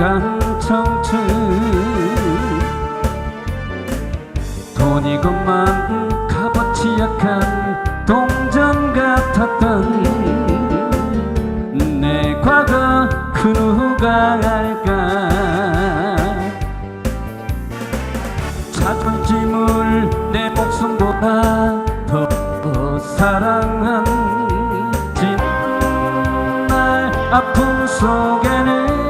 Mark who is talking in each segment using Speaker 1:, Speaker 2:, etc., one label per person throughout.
Speaker 1: 낭만 청춘 돈이건만 값어치 약한 동전 같았던 내 과거 그 누가 알까? 자존심을 내 목숨보다 더 사랑한 진날 아픔 속에는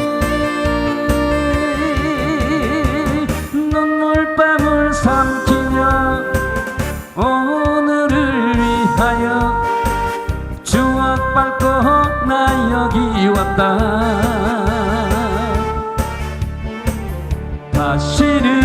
Speaker 1: 나 여기 왔다. 다시는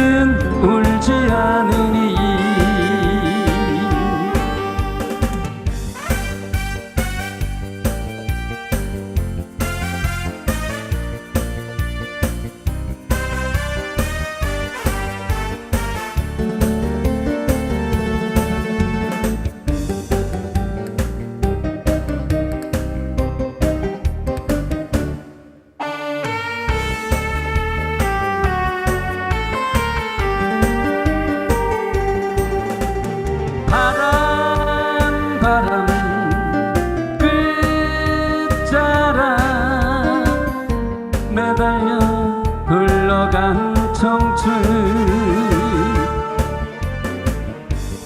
Speaker 1: 흘러간 청춘.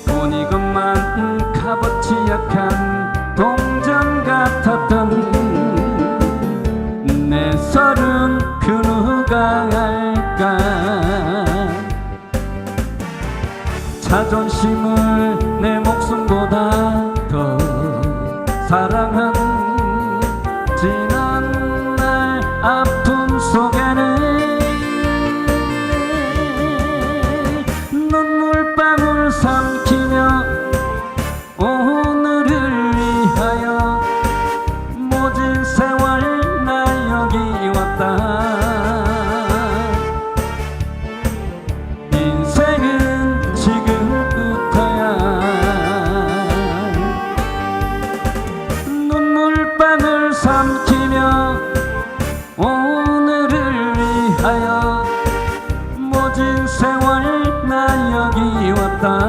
Speaker 1: 보니 것만 값어치 약한 동전 같았던 내 서른 그 누가 알까. 자존심을 내 목숨보다 더 사랑한 tá